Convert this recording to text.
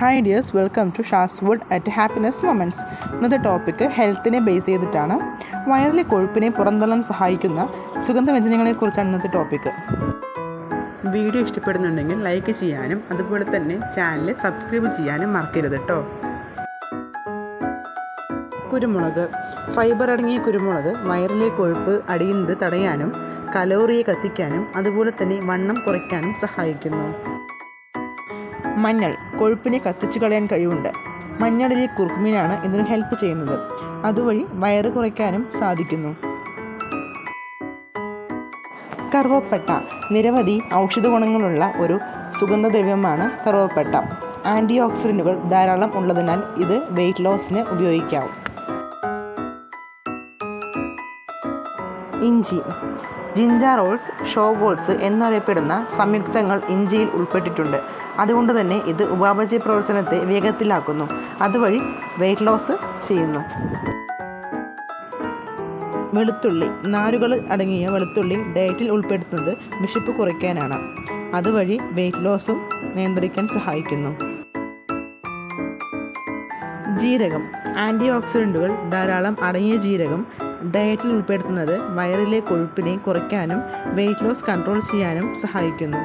Hi dears welcome to Shaz wood at happiness moments ഇന്നത്തെ topic ഹെൽത്തിനെ base ചെയ്തിട്ടാണ്. വയറിലെ കൊഴുപ്പിനെ പുറന്തള്ളാൻ സഹായിക്കുന്ന സുഗന്ധവ്യഞ്ജനങ്ങളെക്കുറിച്ചാണ് ഇന്നത്തെ ടോപ്പിക്ക് വീഡിയോ ഇഷ്ടപ്പെടുന്നുണ്ടെങ്കിൽ ലൈക്ക് ചെയ്യാനും അതുപോലെ തന്നെ ചാനൽ സബ്സ്ക്രൈബ് ചെയ്യാനും മറക്കരുത് കേട്ടോ കുരുമുളക്. ഫൈബർ അടങ്ങിയ കുരുമുളക് വയറിലെ കൊഴുപ്പ് അടിയുന്നത് തടയാനും കലോറിയെ കത്തിക്കാനും അതുപോലെ തന്നെ വണ്ണം കുറയ്ക്കാനും സഹായിക്കുന്നു. മഞ്ഞൾ കൊഴുപ്പിനെ കത്തിച്ചു കളയാൻ കഴിവുണ്ട്. മഞ്ഞളിലെ കുർക്കുമിനാണ് ഇതിന് ഹെൽപ്പ് ചെയ്യുന്നത്. അതുവഴി വയറ് കുറയ്ക്കാനും സാധിക്കുന്നു. കറുവപ്പട്ട നിരവധി ഔഷധ ഗുണങ്ങളുള്ള ഒരു സുഗന്ധദ്രവ്യമാണ് കറുവപ്പട്ട. ആന്റി ഓക്സിഡന്റുകൾ ധാരാളം ഉള്ളതിനാൽ ഇത് വെയിറ്റ് ലോസിന് ഉപയോഗിക്കാം. ഇഞ്ചി ജിഞ്ചാറോൾസ് ഷോഗോൾസ് എന്നറിയപ്പെടുന്ന സംയുക്തങ്ങൾ ഇഞ്ചിയിൽ ഉൾപ്പെട്ടിട്ടുണ്ട്. അതുകൊണ്ട് തന്നെ ഇത് ഉപാപചയ പ്രവർത്തനത്തെ വേഗത്തിലാക്കുന്നു. അതുവഴി വെയിറ്റ് ലോസ് ചെയ്യുന്നു. വെളുത്തുള്ളി നാരുകൾ അടങ്ങിയ വെളുത്തുള്ളി ഡയറ്റിൽ ഉൾപ്പെടുത്തുന്നത് വിശപ്പ് കുറയ്ക്കാനാണ്. അതുവഴി വെയിറ്റ് ലോസും നിയന്ത്രിക്കാൻ സഹായിക്കുന്നു. ജീരകം ആന്റി ഓക്സിഡന്റുകൾ ധാരാളം അടങ്ങിയ ജീരകം ഡയറ്റിൽ ഉൾപ്പെടുത്തുന്നത് വയറിലെ കൊഴുപ്പിനെ കുറയ്ക്കാനും വെയിറ്റ് ലോസ് കൺട്രോൾ ചെയ്യാനും സഹായിക്കുന്നു.